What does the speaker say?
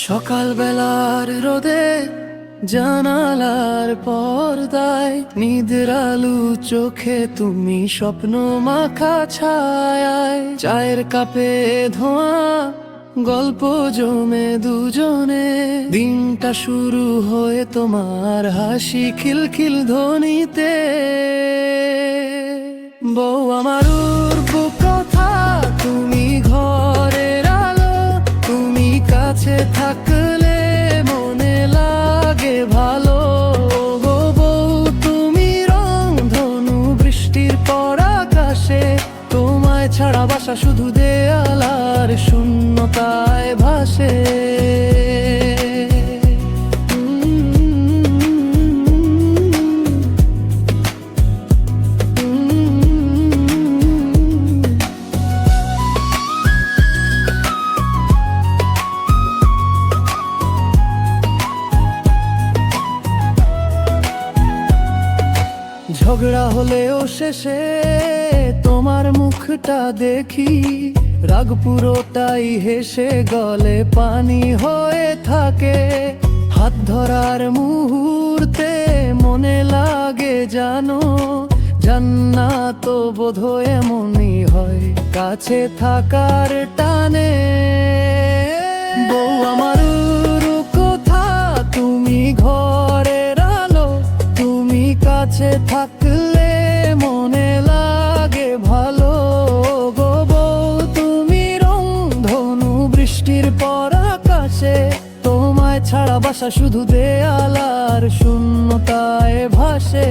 সকালবেলার রোদে জানালার পর্দায় নিদ্রালু চোখে তুমি স্বপ্ন মাখা ছায় চায়ের কাপে ধোঁয়া, গল্প জমে দুজনে। দিনটা শুরু হয়ে তোমার হাসি খিলখিল ধ্বনিতে। বউ আমার ছাড়া বাসা শুধু দেয়ালার শূন্যতায় ভাসে। ঝগড়া হলেও শেষে তোমার মুখটা দেখি। রাগ পুরোটাই হেসে গলে পানি হয়ে থাকে। হাত ধরার মুহূর্তে মনে লাগে জানো, জান্নাত বোধ এমনই হয়। কাছে থাকার টানে কাছে থাকলে মনে লাগে ভালো গো তুমি রং ধনু বৃষ্টির পর আকাশে তোমায় ছাড়া বাসা শুধু দেয়ালার শূন্যতায় ভাসে।